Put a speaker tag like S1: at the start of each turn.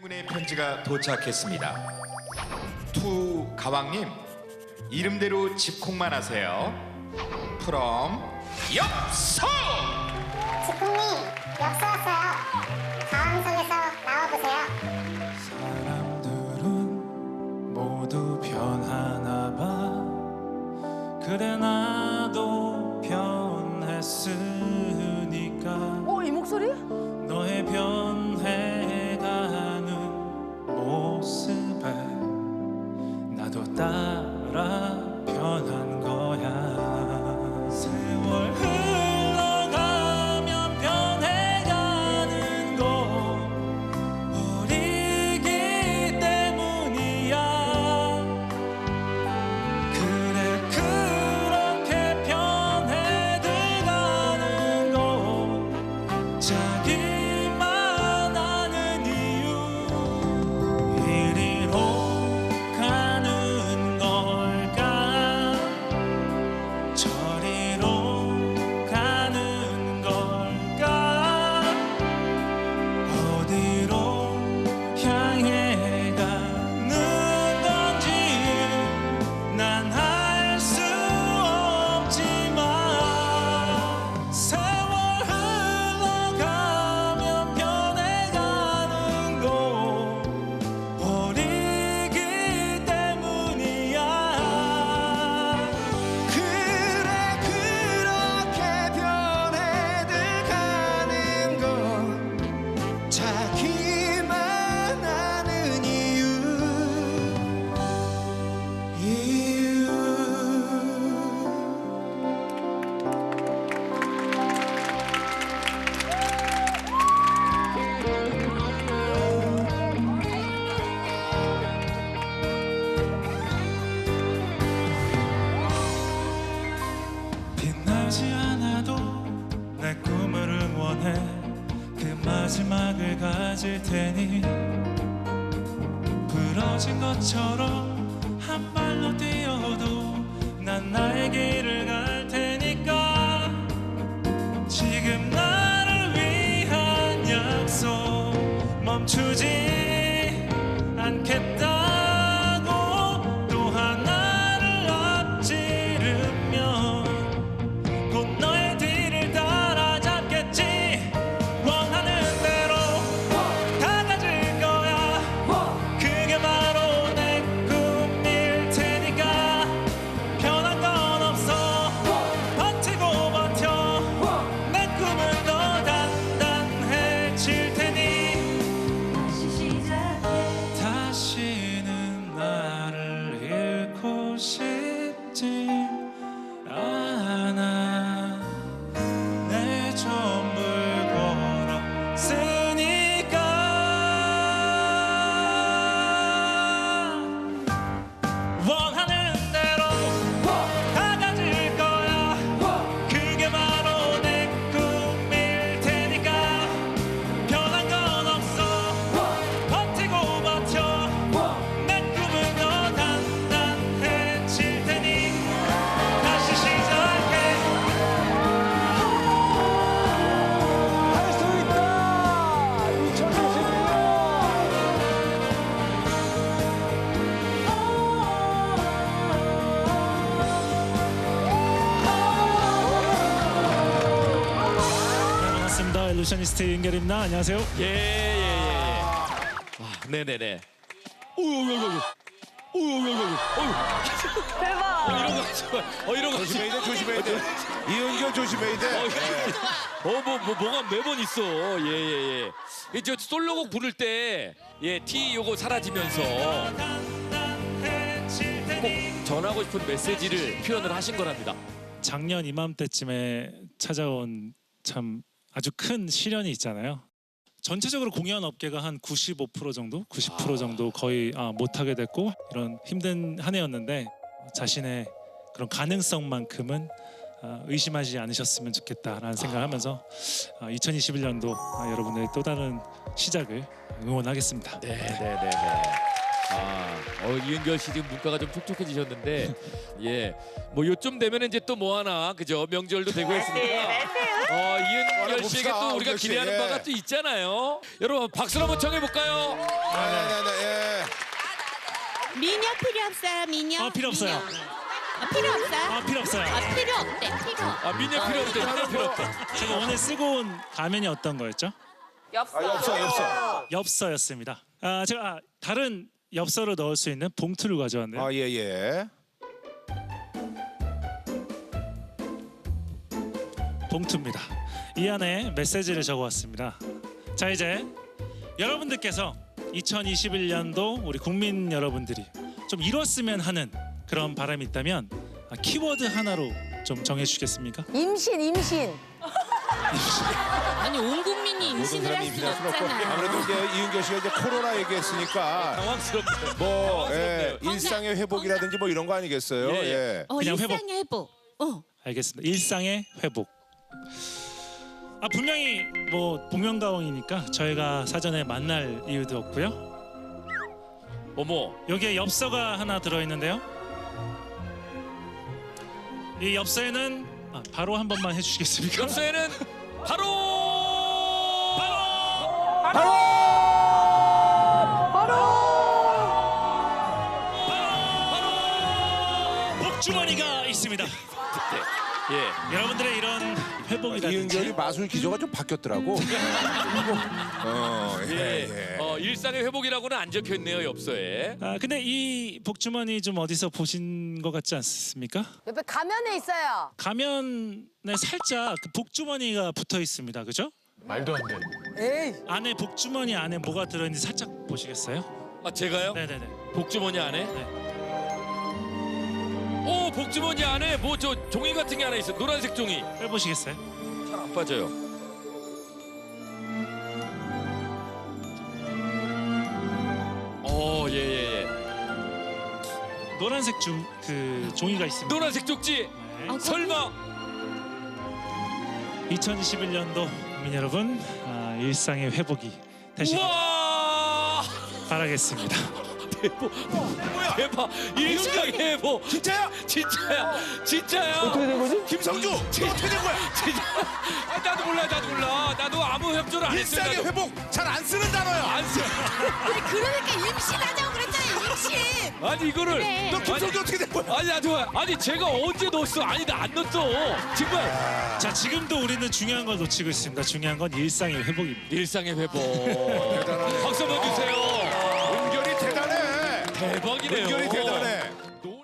S1: 군의 편지가 도착했습니다. 투 가왕님 이름대로 집콕만 하세요. 프롬 엽서
S2: 마지막을 가질 테니 부러진 것처럼 한 발로 뛰어도 난 나의 길을 갈 테니까 지금 나를 위한 약속 멈추지 반갑습니다 일루셔니스트 윤결입니다 안녕하세요
S3: 예 예 예. 아, 네네네. 오 오 오 오. 오 오 오 오.
S4: 대박!
S3: 이런 거 하지 마. 어 이런 거 하지 마.
S5: 조심해야 돼. 이은결 조심해야 돼.
S3: 어 뭐 뭐 뭐가 매번 있어. 예 예 예. 이제 솔로곡 부를 때 예 티 요거 사라지면서 꼭 전하고 싶은 메시지를 표현을 하신 거랍니다.
S2: 작년 이맘때쯤에 찾아온 참 아주 큰 시련이 있잖아요. 전체적으로 공연 업계가 한 95% 정도, 90% 정도 거의 아, 못하게 됐고 이런 힘든 한 해였는데 자신의 그런 가능성만큼은 아, 의심하지 않으셨으면 좋겠다라는 생각하면서 아, 2021년도 여러분의 또 다른 시작을 응원하겠습니다.
S3: 네 네 네 네. 아, 어, 이은결 씨 지금 문가가 좀 촉촉해지셨는데, 예, 뭐 요쯤 되면 이제 또 뭐 하나, 그죠? 명절도 되고 했으니까. 어, 이은결 씨에게 또 우리가 기대하는
S5: 예.
S3: 바가 또 있잖아요. 여러분 박수로 한번 청해 볼까요?
S5: 네네네. 예.
S6: 미녀 필요 없어요 미녀
S2: 아, 필요 없어요.
S6: 미녀. 아, 필요 없어요
S2: 아 필요 없어요.
S6: 아, 필요 없대 필요
S3: 아, 민요 필요 없대, 민요 필요 없대.
S2: 제가 오늘 쓰고 온 가면이 어떤 거였죠?
S5: 아, 엽서 엽서.
S2: 엽서였습니다. 아 제가 아, 다른 엽서를 넣을 수 있는 봉투를 가져왔네요.
S5: 아 예 예.
S2: 봉투입니다. 이 안에 메시지를 적어왔습니다. 자 이제 여러분들께서 2021년도 우리 국민 여러분들이 좀 이뤘으면 하는 그런 바람이 있다면 아, 키워드 하나로 좀 정해주시겠습니까?
S4: 임신 임신.
S6: 아니 온 국민이 임신을 할 수는 없잖아요
S5: 아무래도 이제 이은결 씨가 이제 코로나 얘기했으니까
S3: 당황스럽네.
S5: 뭐 예,
S6: 건강,
S5: 일상의 회복이라든지 뭐 이런 거 아니겠어요?
S3: 예, 예.
S5: 예.
S6: 어
S2: 그냥 회복.
S6: 일상의 회복 어
S2: 알겠습니다. 일상의 회복. 아 분명히 뭐 복면가왕이니까 저희가 사전에 만날 이유도 없고요.
S3: 어머,
S2: 여기에 엽서가 하나 들어있는데요. 이 엽서에는 아, 바로 한 번만 해주시겠습니까?
S3: 엽서에는 바로!
S2: 복주머니가 있습니다.
S3: 예.
S2: 여러분들의 이런 회복이라든지
S5: 이은결이 마술 기조가 좀 바뀌었더라고. 어, 예,
S3: 예.
S5: 예.
S3: 어, 일상의 회복이라고는 안 적혀 있네요 엽서에.
S2: 아 근데 이 복주머니 좀 어디서 보신 것 같지 않습니까?
S4: 옆에 가면에 있어요.
S2: 가면에 살짝 그 복주머니가 붙어 있습니다. 그죠?
S4: 에이.
S2: 안에 복주머니 안에 뭐가 들어있는지 살짝 보시겠어요?
S3: 아 제가요?
S2: 네네네.
S3: 복주머니 안에?
S2: 네.
S3: 오 복주머니 안에 뭐 저 종이 같은 게 하나 있어. 노란색 종이.
S2: 빼보시겠어요?
S3: 잘 안 빠져요. 어, 예, 예, 예.
S2: 노란색 중그 종이가 있습니다.
S3: 노란색 쪽지.
S2: 네.
S6: 아,
S3: 설마.
S2: 2021년도 국민 여러분 아, 일상의 회복이 되시길
S3: 우와!
S2: 바라겠습니다.
S3: 대박. 일상의 회복.
S5: 진짜야?
S3: 진짜야. 진짜야.
S4: 어떻게 된 거지?
S5: 김성주 어떻게 된 거야?
S3: 진짜. 아, 나도 몰라. 나도 몰라. 나도 아무 협조를 안 했어요.
S5: 일상의. 회복 잘 안 쓰는 단어야.
S3: 안 써.
S6: 아니 그러니까 임신하자고 그랬잖아요 임신
S3: 아니 이거를
S6: 그래.
S5: 너 김성주 어떻게 된 거야?
S3: 아니 나도 아니 제가 언제 넣었어? 아니 나 안 넣었어. 정말
S2: 자 지금도 우리는 중요한 걸 놓치고 있습니다. 중요한 건 일상의 회복입니다.
S3: 일상의 회복. 박수 한번 주세요. 대박이네요.
S5: 은결이 대단해.